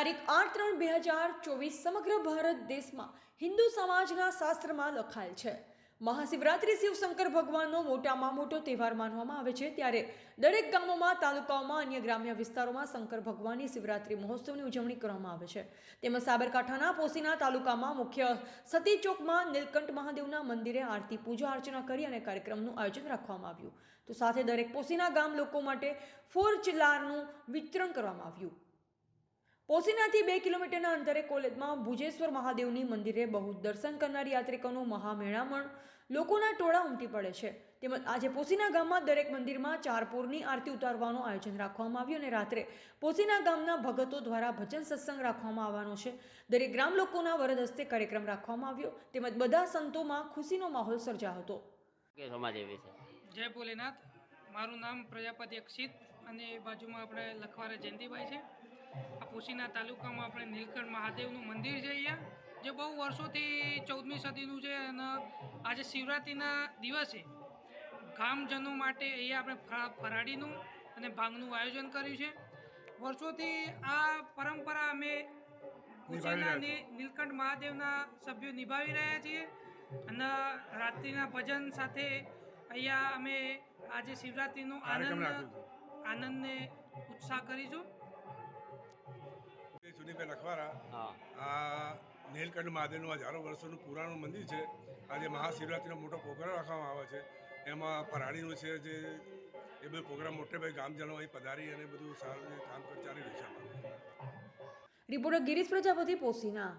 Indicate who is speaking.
Speaker 1: તારીખ આઠ ત્રણ બે હજાર ચોવીસ સમગ્ર ભારત દેશમાં હિન્દુ સમાજના શાસ્ત્રમાં લખાયેલ છે. મહાશિવરાત્રિ શિવશંકર ભગવાનનો મોટામાં મોટો તહેવાર માનવામાં આવે છે. ત્યારે દરેક ગામોમાં, તાલુકાઓમાં, અન્ય ગ્રામ્ય વિસ્તારોમાં શંકર ભગવાનની શિવરાત્રિ મહોત્સવની ઉજવણી કરવામાં આવે છે. તેમજ સાબરકાંઠાના પોસીના તાલુકામાં મુખ્ય સતી ચોકમાં, નીલકંઠ મહાદેવના મંદિરે આરતી, પૂજા અર્ચના કરી અને કાર્યક્રમનું આયોજન રાખવામાં આવ્યું. તો સાથે દરેક પોસીના ગામ લોકો માટે ફોર ચિલ્લારનું વિતરણ કરવામાં આવ્યું. પોસીનાથી બે કિલોમીટરના અંતરે કોલેજમાં ભુજેશ્વર મહાદેવની મંદિરે બહુ દર્શન કરનાર યાત્રિકોનું મહામેળામણ લોકોના ટોળા ઉમટી પડે છે. તેમજ આજે પોસીના ગામમાં દરેક મંદિરમાં ચારપોરની આરતી ઉતારવાનું આયોજન રાખવામાં આવ્યું અને રાત્રે પોસીના ગામના ભગતો દ્વારા ભજન સત્સંગ રાખવામાં આવવાનો છે. દરેક ગ્રામ લોકોના વરદ હસ્તે કાર્યક્રમ રાખવામાં આવ્યો. તેમજ બધા સંતોમાં ખુશીનો માહોલ સર્જાયો હતો.
Speaker 2: સમાજ
Speaker 3: જય ભોલેનાથ. મારું નામ પ્રજાપતિ અક્ષિત અને બાજુમાં આપણે લખવારા જયંતિભાઈ છે. આ પોશીના તાલુકામાં આપણે નીલકંઠ મહાદેવનું મંદિર છે અહીંયા જે બહુ વર્ષોથી ચૌદમી સદીનું છે અને આજે શિવરાત્રિના દિવસે ગામજનો માટે અહીંયા આપણે ફરા- ફરાળીનું અને ભાંગનું આયોજન કર્યું છે. વર્ષોથી આ પરંપરા અમે પોશીના નીલકંઠ મહાદેવના સભ્યો નિભાવી રહ્યા છીએ અને રાત્રિના ભજન સાથે અહીંયા અમે આજે શિવરાત્રિનો આનંદ આનંદને ઉત્સાહ કરીશું.
Speaker 4: એ લખવારા આ નીલકંઠ મહાદેવનું હજારો વર્ષોનું પુરાણું મંદિર છે. આજે મહાશિવરાત્રિનો મોટો પ્રોગ્રામ રાખવામાં આવે છે. એમાં પરાણીનું છે જે એ બધું પ્રોગ્રામ મોટે ભાઈ ગામજનો અહીં પધારી અને બધું સારું કામ ચાલી રહ્યું છે.
Speaker 1: રિપોર્ટર ગિરીશ પ્રજાપતિ પોસીના.